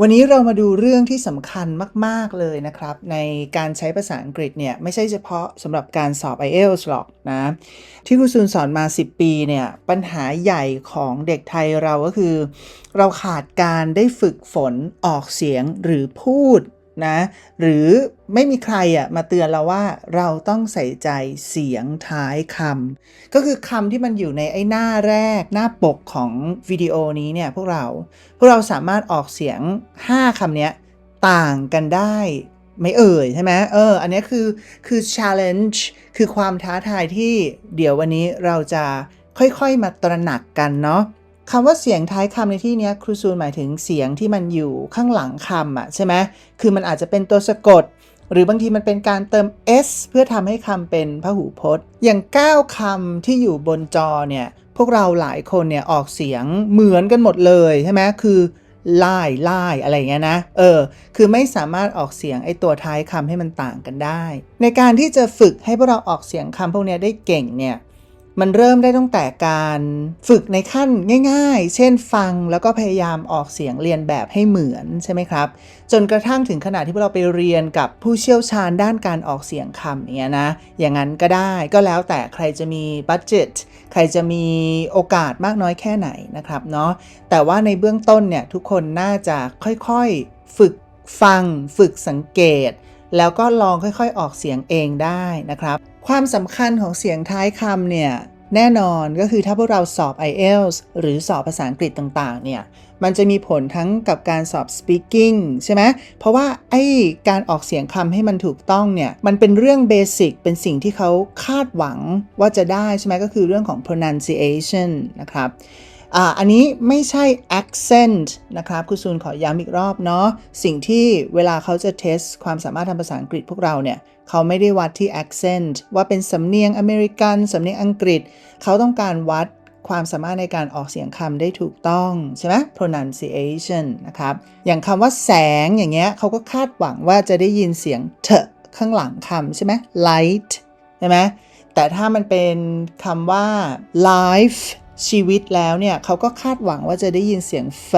วันนี้เรามาดูเรื่องที่สำคัญมาก ๆ เลยนะครับ ในการใช้ภาษาอังกฤษเนี่ยไม่ใช่เฉพาะสำหรับการสอบ IELTS หรอกนะ ที่ครูซูนสอนมา 10 ปีเนี่ยปัญหาใหญ่ของเด็กไทยเราก็คือ เราขาดการได้ฝึกฝนออกเสียงหรือพูด นะหรือไม่มีใครอะมาเตือนเราว่าเราต้องใส่ใจเสียงท้ายคำก็คือคำที่มันอยู่ในไอ้หน้าแรกหน้าปกของวิดีโอนี้เนี่ยพวกเราพวกเราสามารถออกเสียง 5คำเนี้ยต่างกันได้ไม่เอ่ยใช่ไหมเออ อันนี้คือคือ challenge คือความท้าทายที่เดี๋ยววันนี้เราจะค่อยๆมาตระหนักกันเนาะ คำว่าเสียงท้ายคำในที่นี้ครูซูนหมายถึงเสียงที่มันอยู่ข้างหลังคำอะใช่ไหมคือมันอาจจะเป็นตัวสะกด หรือบางทีมันเป็นการเติม s เพื่อทำให้คำเป็นพหูพจน์ อย่าง 9คำที่อยู่บนจอเนี่ย พวกเราหลายคนเนี่ยออกเสียงเหมือนกันหมดเลยใช่ไหมคือไล่ไล่อะไรเงี้ยนะ เออ คือไม่สามารถออกเสียงไอ้ตัวท้ายคำให้มันต่างกันได้ ในการที่จะฝึกให้พวกเราออกเสียงคำพวกนี้ได้เก่งเนี่ย มันเริ่มได้ตั้งแต่การฝึกในขั้นง่ายๆ เช่นฟังแล้วก็พยายามออกเสียงเรียนแบบให้เหมือนใช่ไหมครับ จนกระทั่งถึงขนาดที่พวกเราไปเรียนกับผู้เชี่ยวชาญด้านการออกเสียงคำอย่างเงี้ยนะ อย่างนั้นก็ได้ก็แล้วแต่ใครจะมีบัตเจ็ตใครจะมีโอกาสมากน้อยแค่ไหนนะครับเนาะ แต่ว่าในเบื้องต้นเนี่ยทุกคนน่าจะค่อยๆ ฝึกฟัง ฝึกสังเกต แล้วก็ลองค่อยๆออกเสียงเองได้นะครับ ความสำคัญของเสียงท้ายคำเนี่ยแน่นอนก็คือถ้าพวกเราสอบ IELTS หรือสอบภาษาอังกฤษต่างๆ เนี่ย มันจะมีผลทั้งกับการสอบ speaking ใช่ไหม เพราะว่าไอ้การออกเสียงคำให้มันถูกต้องเนี่ย มันเป็นเรื่องเบสิก เป็นสิ่งที่เขาคาดหวังว่าจะได้ใช่ไหมก็คือเรื่องของ pronunciation นะครับ อ่าอันนี้ไม่ใช่ accent นะครับคุณซูนขอย้ำอีกรอบเนาะสิ่งที่เวลาเขาจะเทสความสามารถทางภาษาอังกฤษพวกเราเนี่ยเขาไม่ได้วัดที่ accent ว่าเป็นสำเนียงอเมริกันสำเนียงอังกฤษ เขาต้องการวัดความสามารถในการออกเสียงคำได้ถูกต้อง ใช่ไหม pronunciation นะครับ อย่างคำว่าแสงอย่างเงี้ยเขาก็คาดหวังว่าจะได้ยินเสียงเถข้างหลังคำใช่ไหม light ใช่ไหมแต่ถ้ามันเป็นคำว่า life ชีวิตแล้วเนี่ยเขาก็คาดหวังว่าจะได้ยินเสียงเฟ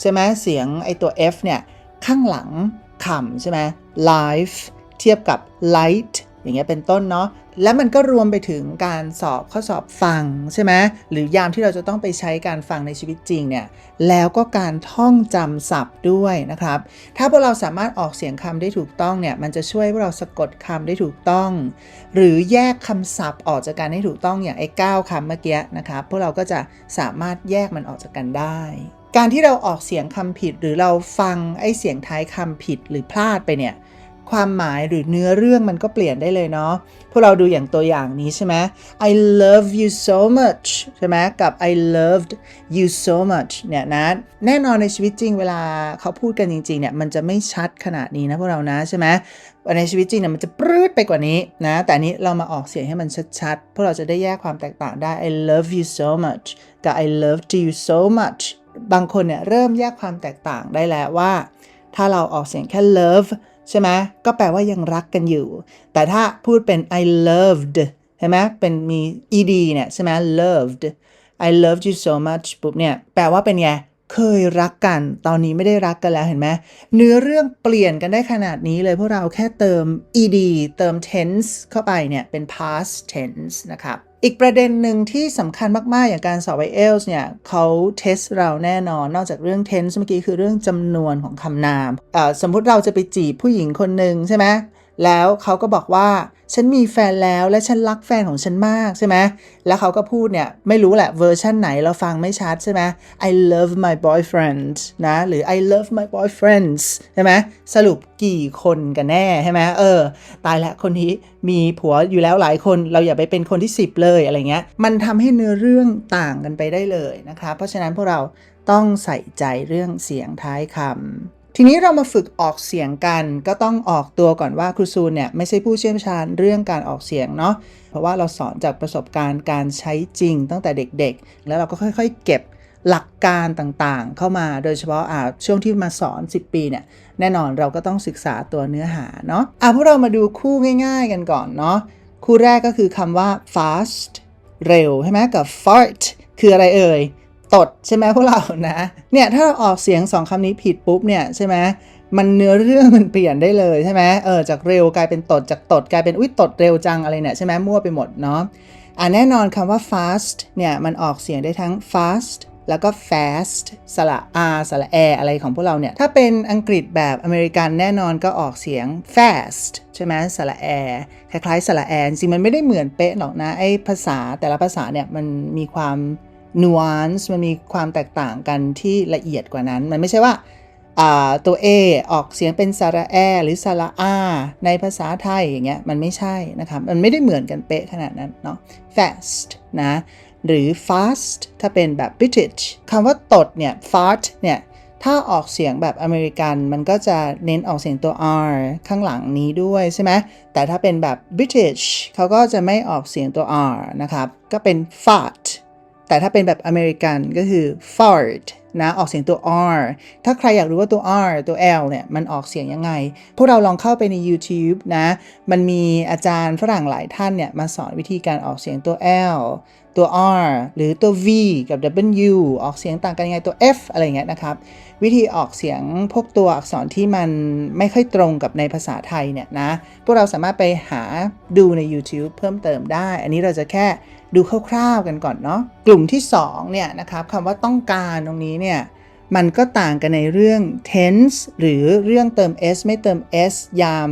ใช่ไหมเสียงไอตัว f เนี่ยข้างหลังคำใช่ไหม life เทียบกับ light อย่างเงี้ยเป็นต้นเนาะและมันก็รวมไปถึงการสอบข้อสอบฟังใช่ไหมหรือยามที่เราจะต้องไปใช้การฟังในชีวิตจริงเนี่ยแล้วก็การท่องจำศัพท์ด้วยนะครับ ถ้าพวกเราสามารถออกเสียงคำได้ถูกต้องเนี่ยมันจะช่วยพวกเราสะกดคำได้ถูกต้อง หรือแยกคำศัพท์ออกจากกันให้ถูกต้องอย่างไอ้9คำเมื่อกี้นะครับพวกเราก็จะสามารถแยกมันออกจากกันได้การที่เราออกเสียงคำผิดหรือเราฟังไอ้เสียงท้ายคำผิดหรือพลาดไปเนี่ย ความหมายหรือเนื้อเรื่องมันก็เปลี่ยนได้เลยเนาะ พวกเราดูอย่างตัวอย่างนี้ใช่ไหม I love you so much ใช่ไหมกับ I loved you so much เนี่ยนะ แน่นอนในชีวิตจริงเวลาเขาพูดกันจริงๆเนี่ยมันจะไม่ชัดขนาดนี้นะพวกเรานะใช่ไหมในชีวิตจริงเนี่ยมันจะปรืดไปกว่านี้นะ แต่นี้เรามาออกเสียงให้มันชัดๆ พวกเราจะได้แยกความแตกต่างได้ I love you so much กับ I loved you so much บางคนเนี่ยเริ่มแยกความแตกต่างได้แล้วว่า ถ้าเราออกเสียงแค่ love ใช่ไหมก็แปลว่ายังรักกันอยู่ แต่ถ้าพูดเป็น I loved ใช่ไหมเป็นมี ed เนี่ยใช่ไหม loved I loved you so much ปุ๊บเนี่ยแปลว่าเป็นไงเคยรักกัน ตอนนี้ไม่ได้รักกันแล้วเห็นไหมเนื้อเรื่องเปลี่ยนกันได้ขนาดนี้เลยพวกเราแค่เติม ed เติม tense เข้าไปเนี่ยเป็น past tense นะครับ อีกประเด็นหนึ่งที่สำคัญมาก ๆ อย่างการสอบ IELTS เนี่ยเขาเทสเราแน่นอน นอกจากเรื่อง tense เมื่อกี้คือเรื่องจำนวนของคำนาม สมมุติเราจะไปจีบผู้หญิงคนหนึ่งใช่ไหมแล้วเขาก็บอกว่า ฉันมีแฟนแล้วและฉันรักแฟนของฉันมากใช่ไหมแล้วเขาก็พูดเนี่ย ไม่รู้แหละเวอร์ชันไหนเราฟังไม่ชัดใช่ไหม I love my boyfriend นะหรือ I love my boyfriends ใช่ไหมสรุปกี่คนกันแน่ใช่ไหมเออ ตายล้วคนนี้มีผัวอยู่แล้วหลายคนเราอย่าไปเป็นคนที่ 10 เลยอะไรเงี้ย มันทำให้เนื้อเรื่องต่างกันไปได้เลยนะคะ เพราะฉะนั้นพวกเราต้องใส่ใจเรื่องเสียงท้ายคำ ทีนี้เรามาฝึกออกเสียงกัน ก็ต้องออกตัวก่อนว่าครูซูเนี่ยไม่ใช่ผู้เชี่ยวชาญเรื่องการออกเสียงเนาะเพราะว่าเราสอนจากประสบการณ์การใช้จริงตั้งแต่เด็กๆ แล้วเราก็ค่อยๆ เก็บหลักการต่างๆ เข้ามาโดยเฉพาะอ่าช่วงที่มาสอน 10 ปีเนี่ยแน่นอนเราก็ต้องศึกษาตัวเนื้อหาเนาะอะพวกเรามาดูคู่ง่ายๆกันก่อนเนาะคู่แรกก็คือคำว่า fast เร็วใช่ไหมกับ fart คืออะไรเอ่ย ตดใช่ไหมพวกเรานะ เนี่ยถ้าเราออกเสียงสองคำนี้ผิดปุ๊บเนี่ยใช่ไหมมันเนื้อเรื่องมันเปลี่ยนได้เลยใช่ไหมเออจากเร็วกลายเป็นตดจากตดกลายเป็นอุ้ยตดเร็วจังอะไรเนี่ยใช่ไหมมั่วไปหมดเนาะอ่าแน่นอนคำว่า fast เนี่ยมันออกเสียงได้ทั้ง fast แล้วก็ fast สระ r สระ a อะไรของพวกเราเนี่ย ถ้าเป็นอังกฤษแบบอเมริกันแน่นอนก็ออกเสียง fast ใช่ไหมสระ a คล้ายๆสระ a จริงมันไม่ได้เหมือนเป๊ะหรอกนะไอ้ภาษาแต่ละภาษาเนี่ยมันมีความ nuance มันมีความแตกต่างกันที่ละเอียดกว่านั้น มันไม่ใช่ว่าตัว A ออกเสียงเป็นสระแอ หรือสระอาในภาษาไทยอย่างเงี้ยมันไม่ใช่นะครับ มันไม่ได้เหมือนกันเป๊ะขนาดนั้นเนาะ fast นะหรือ fast ถ้าเป็นแบบ British คำว่าตดเนี่ย fart เนี่ยถ้าออกเสียงแบบอเมริกันมันก็จะเน้นออกเสียงตัว r ข้างหลังนี้ด้วยใช่ไหมแต่ถ้าเป็นแบบ British เขาก็จะไม่ออกเสียงตัว r นะครับ ก็เป็น fart แต่ถ้าเป็นแบบอเมริกันก็คือ fart นะออกเสียงตัว r ถ้าใครอยากรู้ว่าตัว r ตัว l เนี่ยมันออกเสียงยังไง พวกเราลองเข้าไปใน YouTube นะ มันมีอาจารย์ฝรั่งหลายท่านเนี่ยมาสอนวิธีการออกเสียงตัว l ตัว r หรือตัว v กับ w ออกเสียงต่างกันยังไงตัว f อะไรเงี้ยนะครับ วิธีออกเสียงพวกตัวอักษรที่มันไม่ค่อยตรงกับในภาษาไทยเนี่ยนะ พวกเราสามารถไปหาดูใน YouTube เพิ่มเติมได้ อันนี้เราจะแค่ดูคร่าวๆกันก่อนเนาะกลุ่มที่ 2 เนี่ยนะครับคำว่าต้องการตรงนี้เนี่ยมันก็ต่างกันในเรื่อง tense หรือเรื่องเติม s ไม่เติม s ยาม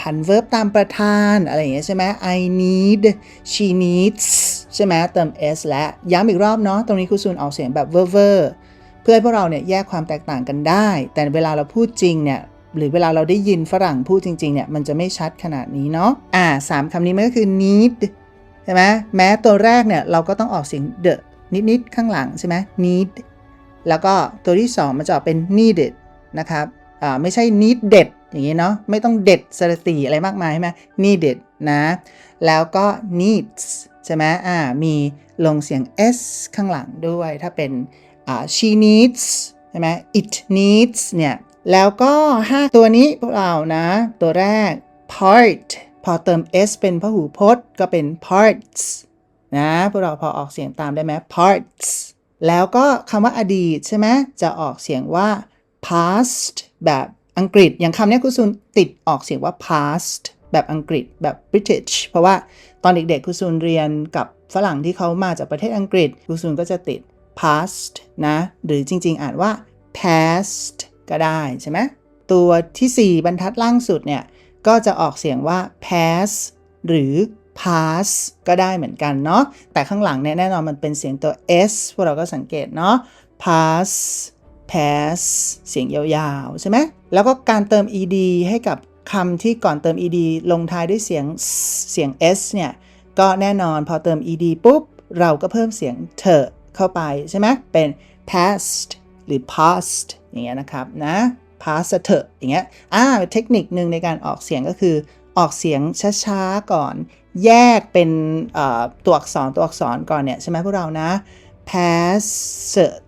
ผัน verb ตามประธานอะไรอย่างเงี้ยใช่ไหม I need she needs ใช่ไหมเติม s และย้ำอีกรอบเนาะตรงนี้ครูซูนออกเสียงแบบ ver ver เพื่อให้พวกเราเนี่ยแยกความแตกต่างกันได้ แต่เวลาเราพูดจริงเนี่ยหรือเวลาเราได้ยินฝรั่งพูดจริงๆเนี่ยมันจะไม่ชัดขนาดนี้เนาะอ่าสามคำนี้มันก็คือ need ใช่ไหมแม้ตัวแรกเนี่ยเราก็ต้องออกเสียง the นิดๆข้างหลังใช่ไหม need แล้วก็ตัวที่ 2 มันจะออกเป็น needed นะครับอ่าไม่ใช่ need เด็ดอย่างนี้เนาะไม่ต้องเด็ดสระตีอะไรมากมายใช่ไหม needed นะ แล้วก็ needs ใช่ไหมอ่ามีลงเสียง s ข้างหลังด้วย ถ้าเป็นอ่า she needs ใช่ไหม it needs เนี่ย แล้วก็ 5 ตัวนี้พวกเรานะ ตัวแรก part พอเติม s เป็นพหูพจน์ก็เป็น parts นะพวกเราพอออกเสียงตามได้ไหม parts แล้วก็คำว่าอดีตใช่ไหมจะออกเสียงว่า past แบบอังกฤษอย่างคำนี้คุณซุนติดออกเสียงว่า past แบบอังกฤษแบบ British เพราะว่าตอนเด็กๆคุณซุนเรียนกับฝรั่งที่เขามาจากประเทศอังกฤษคุณซุนก็จะติด past นะ หรือจริงๆ อ่านว่า past ก็ได้ใช่ไหมตัวที่ 4 บรรทัดล่างสุดเนี่ย ก็จะออกเสียงว่า pass หรือ pass ก็ได้เหมือนกันเนาะแต่ข้างหลังเนี่ยแน่นอนมันเป็นเสียงตัว s พวกเราก็สังเกตเนาะ pass pass เสียงยาวๆ ใช่ไหม แล้วก็การเติม ed ให้กับ คำที่ก่อนเติม ed ลงท้ายด้วยเสียงเสียง s เนี่ย ก็แน่นอนพอเติม ed ปุ๊บ เราก็เพิ่มเสียงเธอเข้าไปใช่ไหมเป็น past หรือ past อย่างเงี้ยนะครับนะ past เถอะอย่างเงี้ยอ่าเทคนิคหนึ่งในการออกเสียงก็คือออกเสียงช้าๆก่อน แยกเป็นตัวอักษรตัวอักษรก่อนเนี่ยใช่ไหมพวกเรานะ pass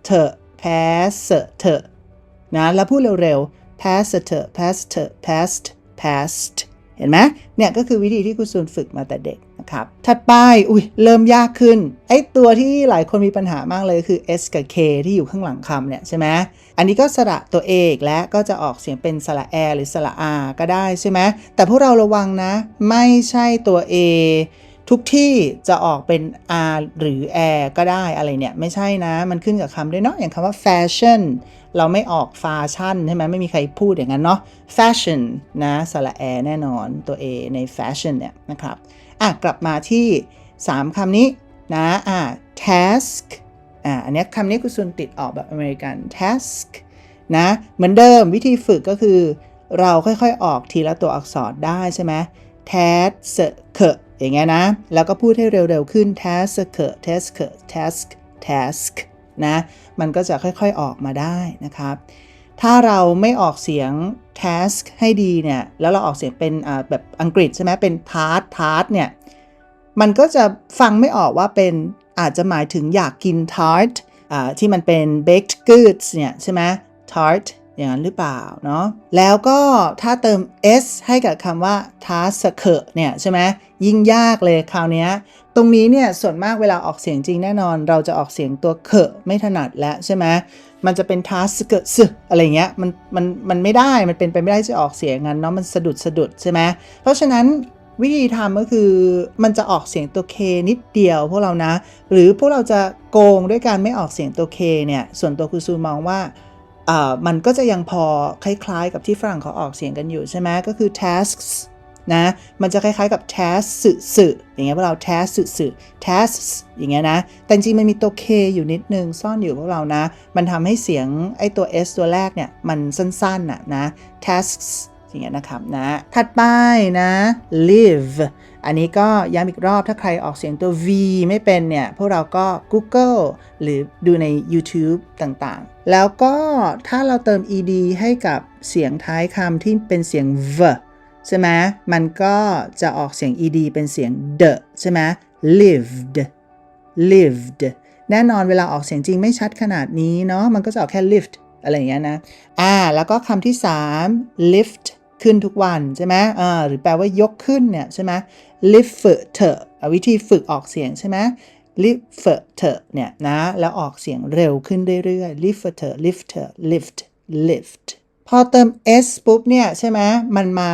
เถอะ pass เถอะนะแล้วพูดเร็วๆ pass เถอะ pass เถอะ past past เห็นไหมเนี่ยก็คือวิธีที่คุณซูนฝึกมาแต่เด็กนะครับ ถัดไปอุ้ยเริ่มยากขึ้น ไอ้ตัวที่หลายคนมีปัญหามากเลยคือ s กับ k ที่อยู่ข้างหลังคำเนี่ยใช่ไหมอันนี้ก็สระตัว a อีกและก็จะออกเสียงเป็นสระ a หรือสระ r ก็ได้ใช่ไหมแต่พวกเราระวังนะ ไม่ใช่ตัว a ทุกที่จะออกเป็น r หรือ air ก็ได้อะไรเนี่ย ไม่ใช่นะ มันขึ้นกับคำด้วยเนาะอย่างคำว่า fashion เราไม่ออกฟาชั่นใช่ไหมไม่มีใครพูดอย่างนั้นเนาะ fashion นะสระแอแน่นอนตัว A ใน fashion เนี่ยนะครับอะกลับมาที่ 3คำนี้นะอะ task อะอันนี้คำนี้คุณซุนติดออกแบบอเมริกัน task นะเหมือนเดิมวิธีฝึกก็คือ เราค่อยๆออกทีละตัวอักษรได้ใช่ไหม task อย่างเงี้ยนะ แล้วก็พูดให้เร็วๆขึ้น task task task task นะ มันก็จะค่อยๆออกมาได้นะครับ ถ้าเราไม่ออกเสียง task ให้ดีเนี่ย แล้วเราออกเสียงเป็นแบบอังกฤษใช่ไหมเป็น tart tart เนี่ย มันก็จะฟังไม่ออกว่าเป็นอาจจะหมายถึงอยากกิน tart ที่มันเป็น baked goods เนี่ยใช่ไหม tart อย่างนั้นหรือเปล่าเนาะแล้วก็ถ้าเติม s ให้กับคำว่า task เนี่ยใช่ไหมยิ่งยากเลยคราวนี้ตรงนี้เนี่ยส่วนมากเวลาออกเสียงจริงแน่นอน เราจะออกเสียงตัวเคไม่ถนัดแล้วใช่ไหมมันจะเป็นทัสเกซึอะไรเงี้ยมันมันมันไม่ได้มันเป็นไปไม่ได้จะออกเสียงงั้นเนาะมันสะดุดสะดุดใช่ไหมเพราะฉะนั้นวิธีทำก็คือมันจะออกเสียงตัวเคนิดเดียวพวกเรานะ หรือพวกเราจะโกงด้วยการไม่ออกเสียงตัวเคเนี่ยส่วนตัวคุณซูมองว่า มันก็จะยังพอคล้ายๆ กับที่ฝรั่งเขาออกเสียงกันอยู่ใช่ไหมก็คือ tasks นะ มันจะคล้ายๆกับ task สื่อสื่ออย่างเงี้ยพวกเรา task สื่อสื่อ tasks อย่างเงี้ยนะ แต่จริงมันมีตัว k อยู่นิดนึงซ่อนอยู่พวกเรานะ มันทำให้เสียงไอ้ตัว s ตัวแรกเนี่ย มันสั้นๆน่ะนะ tasks อย่างเงี้ยนะครับนะ ถัดไปนะ live อันนี้ก็ย้ำอีกรอบถ้าใครออกเสียงตัว v ไม่เป็นเนี่ย พวกเราก็ Google หรือดูใน YouTube ต่างๆ แล้วก็ถ้าเราเติม ed ให้กับเสียงท้ายคำที่เป็นเสียง v ใช่ไหมมันก็จะออกเสียง ed เป็นเสียง the ใช่ไหม lived lived แน่นอนเวลาออกเสียงจริงไม่ชัดขนาดนี้เนาะมันก็จะออกแค่ lift อะไรอย่างเงี้ยนะ อ่า แล้วก็คำที่ 3 lift ขึ้นทุกวันใช่ไหมอ่าหรือแปลว่ายกขึ้นเนี่ยใช่ไหม lift วิธีฝึกออกเสียงใช่ไหม lift เนี่ยนะ แล้วออกเสียงเร็วขึ้นเรื่อยๆ lift lift lift lift พอเติม s ปุ๊บเนี่ยใช่ไหมมันมา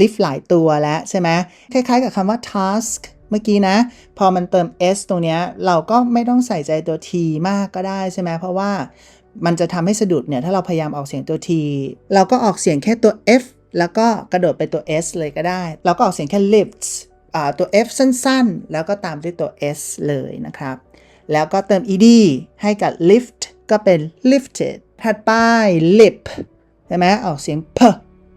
lift หลายตัวแล้วใช่ไหมคล้ายๆกับคำว่า task เมื่อกี้นะ พอมันเติม s ตรงนี้เราก็ไม่ต้องใส่ใจตัว t มากก็ได้ใช่ไหมเพราะว่ามันจะทำให้สะดุดเนี่ย ถ้าเราพยายามออกเสียงตัว t เราก็ออกเสียงแค่ตัว f แล้วก็กระโดดไปตัว s เลยก็ได้ เราก็ออกเสียงแค่ lifts ตัว f สั้นๆ แล้วก็ตามด้วยตัว s เลยนะครับ แล้วก็เติม ed ให้กับ lift ก็เป็น lifted ถัดไป lip ใช่ไหมออกเสียง p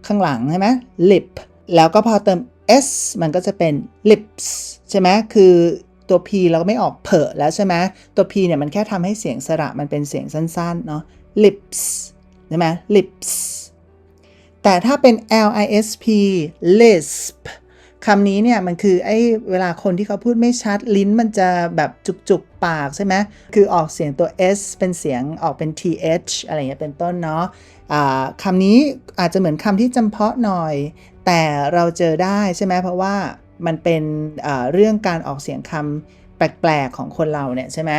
ข้างหลังใช่ไหม lip แล้วก็พอเติม s มันก็จะเป็น lips ใช่ไหมคือตัว p เราก็ไม่ออกเพอแล้วใช่ไหมตัว p เนี่ยมันแค่ทำให้เสียงสระมันเป็นเสียงสั้นๆ เนาะ lips ใช่ไหม lips แต่ถ้าเป็น lisp lisp คำนี้เนี่ยมันคือไอ้เวลาคนที่เขาพูดไม่ชัดลิ้นมันจะแบบจุกๆปากใช่ไหมคือออกเสียงตัว s เป็นเสียงออกเป็น th อะไรเงี้ยเป็นต้นเนาะะคำนี้อาจจะเหมือนคำที่จำเพาะหน่อย แต่เราเจอได้ใช่ไหมเพราะว่ามันเป็นเรื่องการออกเสียงคำแปลกๆของคนเราเนี่ยใช่ไหม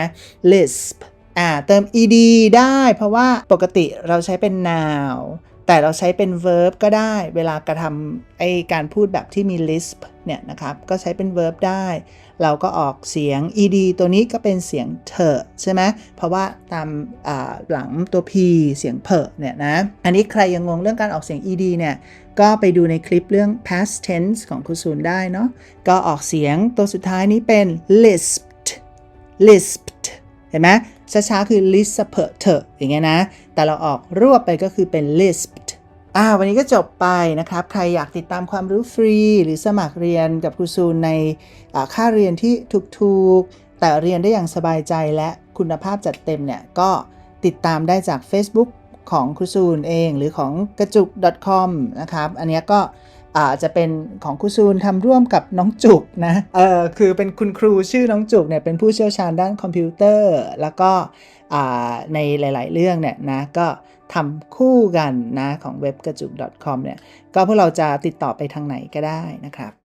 lisp อ่าเติม ed ได้เพราะว่าปกติเราใช้เป็น noun แต่เราใช้เป็น verb ก็ได้เวลากระทำไอการพูดแบบที่มี lisp เนี่ยนะครับก็ใช้เป็น verb ได้ เราก็ออกเสียง ed ตัวนี้ก็เป็นเสียงเถอะใช่ไหมเพราะว่าตามหลังตัว p เสียงเพอเนี่ยนะ อันนี้ใครยังงงเรื่องการออกเสียง ed เนี่ยก็ไปดูในคลิปเรื่อง past tense ของคุณซูนได้เนาะก็ออกเสียงตัวสุดท้ายนี้เป็น lisped lisped เห็นไหม ช้าๆ คือ lisp เถอะอย่างเงี้ยนะ แต่เราออกรวบไปก็คือเป็น lisped อ่าวันนี้ก็จบไปนะครับ ใครอยากติดตามความรู้ฟรี หรือสมัครเรียนกับครูซูนในค่าเรียนที่ถูกๆ แต่เรียนได้อย่างสบายใจและคุณภาพจัดเต็มเนี่ย ก็ติดตามได้จาก Facebook ของครูซูนเอง หรือของกระจุก .com นะครับ อันนี้ก็ อาจจะเป็นของครูซูนทำร่วมกับน้องจุกนะเออคือเป็นคุณครูชื่อน้องจุกเนี่ยเป็นผู้เชี่ยวชาญด้านคอมพิวเตอร์ แล้วก็ในหลาย ๆ เรื่องเนี่ยนะก็ทำคู่กันนะของเว็บกระจุก .com เนี่ยก็พวกเราจะติดต่อไปทางไหนก็ได้นะครับ